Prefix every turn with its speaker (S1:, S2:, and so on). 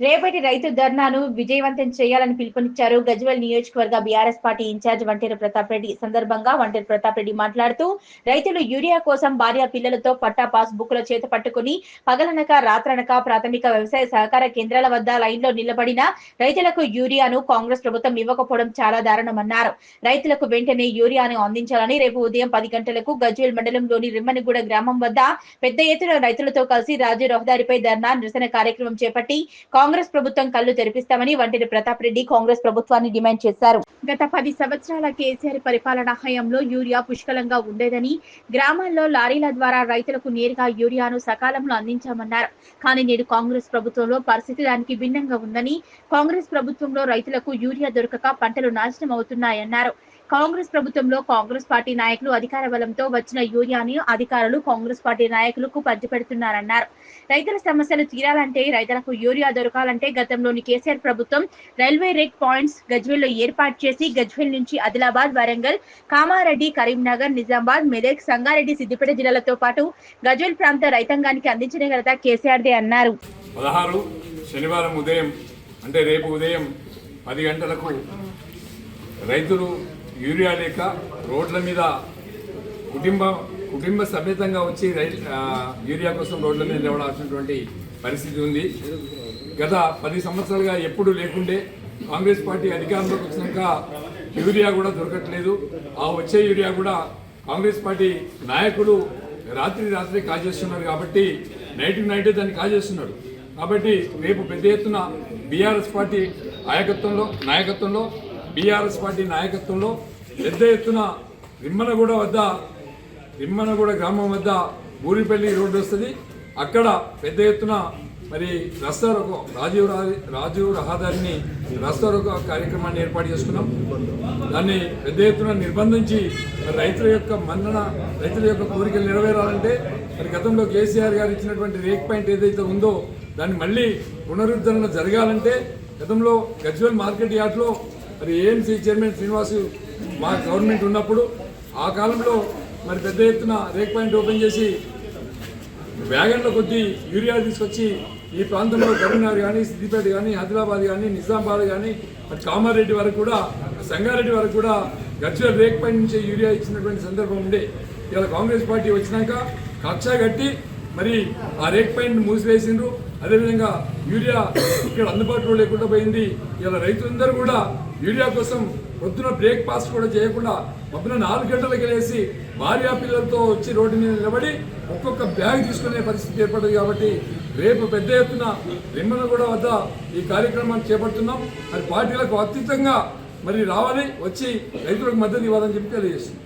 S1: రేపటి రైతు ధర్నాను విజయవంతం చేయాలని పిలుపునిచ్చారు. గజ్వెల్ నియోజకవర్గ BRS party in-charge Vanteru Pratap Reddy. సందర్భంగా వంటేరు ప్రతాప్ రెడ్డి మాట్లాడుతూ రైతులు యూరియా కోసం భార్య పిల్లలతో పట్టా పాస్ బుక్ల చేత పట్టుకుని పగలనక రాత్రనక ప్రాథమిక వ్యవసాయ సహకార కేంద్రాల వద్ద లైన్లో నిలబడిన రైతులకు యూరియాను కాంగ్రెస్ ప్రభుత్వం ఇవ్వకపోవడం చాలా దారుణమన్నారు. రైతులకు వెంటనే యూరియాను అందించాలని రేపు ఉదయం పది గంటలకు గజ్వేల్ మండలంలోని రిమ్మనిగూడ గ్రామం వద్ద పెద్ద ఎత్తున రైతులతో కలిసి రాజీ రహదారిపై ధర్నా నిరసన కార్యక్రమం చేపట్టి కాంగ్రెస్ ప్రభుత్వం కళ్ళు తెరిపిస్తామని వంటిరి ప్రతాప్ రెడ్డి కాంగ్రెస్ ప్రభుత్వాన్ని డిమాండ్ చేశారు. గత పది సంవత్సరాల కేసీఆర్ పరిపాలన హయాంలో యూరియా పుష్కలంగా ఉండేదని గ్రామాల్లో లారీల ద్వారా రైతులకు నేరుగా యూరియాను సకాలంలో అందించామన్నారు. కానీ నేడు కాంగ్రెస్ ప్రభుత్వంలో పరిస్థితి దానికి భిన్నంగా ఉందని కాంగ్రెస్ ప్రభుత్వంలో రైతులకు యూరియా దొరకక పంటలు నాశనం అవుతున్నాయన్నారు. కాంగ్రెస్ ప్రభుత్వంలో కాంగ్రెస్ పార్టీ నాయకులు అధికార బలంతో వచ్చిన యూరియాని అధికారులు కాంగ్రెస్ పార్టీ నాయకులకు పంచిపెడుతున్నారన్నారు రైతుల సమస్యలు తీరాలంటే రైతులకు యూరియా దొరకాలంటే గతంలోని కేసీఆర్ ప్రభుత్వం రైల్వే రేట్ పాయింట్స్ గజ్వేల్లో ఏర్పాటు చేసి గజ్వేల్ నుంచి ఆదిలాబాద్ వరంగల్ కామారెడ్డి కరీంనగర్ నిజామాబాద్ మెదక్ సంగారెడ్డి సిద్దిపేట జిల్లాలతో పాటు గజ్వేల్ ప్రాంత రైతాంగానికి అందించిన ఘనత కేసీఆర్దే అన్నారు.
S2: పదహారు శనివారం ఉదయం అంటే రేపు ఉదయం పది గంటలకు రైతులు యూరియా లేక రోడ్ల మీద కుటుంబ కుటుంబ సమేతంగా వచ్చి రై యూరియా కోసం రోడ్ల మీద నిలబడాల్సినటువంటి పరిస్థితి ఉంది. గత పది సంవత్సరాలుగా ఎప్పుడు లేకుండే కాంగ్రెస్ పార్టీ అధికారంలోకి వచ్చినాక యూరియా కూడా దొరకట్లేదు. ఆ వచ్చే యూరియా కూడా కాంగ్రెస్ పార్టీ నాయకులు రాత్రి రాత్రి కాజేస్తున్నారు కాబట్టి నైట్ నైట్ దాన్ని కాజేస్తున్నారు. కాబట్టి రేపు పెద్ద ఎత్తున బీఆర్ఎస్ పార్టీ నాయకత్వంలో నాయకత్వంలో బీఆర్ఎస్ పార్టీ నాయకత్వంలో పెద్ద ఎత్తున రిమ్మనగూడ వద్ద రిమ్మనగూడ గ్రామం వద్ద ఊరిపల్లి రోడ్డు వస్తుంది. అక్కడ పెద్ద ఎత్తున మరి రస్తారోకో రాజీవ్ రాజీవ్ రహదారిని రస్తారోకో కార్యక్రమాన్ని ఏర్పాటు చేసుకున్నాం. దాన్ని పెద్ద ఎత్తున నిర్బంధించి రైతుల యొక్క మన్నన రైతుల యొక్క కోరికలు నెరవేరాలంటే మరి గతంలో కేసీఆర్ గారు ఇచ్చినటువంటి రేక్ పాయింట్ ఏదైతే ఉందో దాన్ని మళ్ళీ పునరుద్ధరణ జరగాలంటే గతంలో గజ్వల్ మార్కెట్ యార్డ్లో మరి ఏఎంసీ చైర్మన్ శ్రీనివాసు మా గవర్నమెంట్ ఉన్నప్పుడు ఆ కాలంలో మరి పెద్ద ఎత్తున రేక్ పాయింట్ ఓపెన్ చేసి వ్యాగన్ల కొద్దీ యూరియా తీసుకొచ్చి ఈ ప్రాంతంలో కరీంనగర్ కానీ సిద్దిపేట కానీ ఆదిలాబాద్ కానీ నిజామాబాద్ కానీ అటు కామారెడ్డి వరకు కూడా సంగారెడ్డి వరకు కూడా గచ్చిన రేక్ పాయింట్ నుంచి యూరియా ఇచ్చినటువంటి సందర్భం ఉండే. ఇలా కాంగ్రెస్ పార్టీ వచ్చినాక కక్ష కట్టి మరి ఆ రేక్ పైన మూసివేసిండ్రు. అదేవిధంగా యూరియా ఇక్కడ అందుబాటులో లేకుండా పోయింది. ఇలా రైతులందరూ కూడా యూరియా కోసం పొద్దున బ్రేక్ఫాస్ట్ కూడా చేయకుండా పొద్దున నాలుగు గంటలకు వెళ్ళేసి భార్య పిల్లలతో వచ్చి రోడ్డు మీద నిలబడి ఒక్కొక్క బ్యాగ్ తీసుకునే పరిస్థితి ఏర్పడింది కాబట్టి రేపు పెద్ద ఎత్తున రిమ్మనగూడ వద్ద ఈ కార్యక్రమాన్ని చేపడుతున్నాం. మరి పార్టీలకు అతీతంగా మరి రావాలి వచ్చి రైతులకు మద్దతు ఇవ్వాలని చెప్పి తెలియజేస్తుంది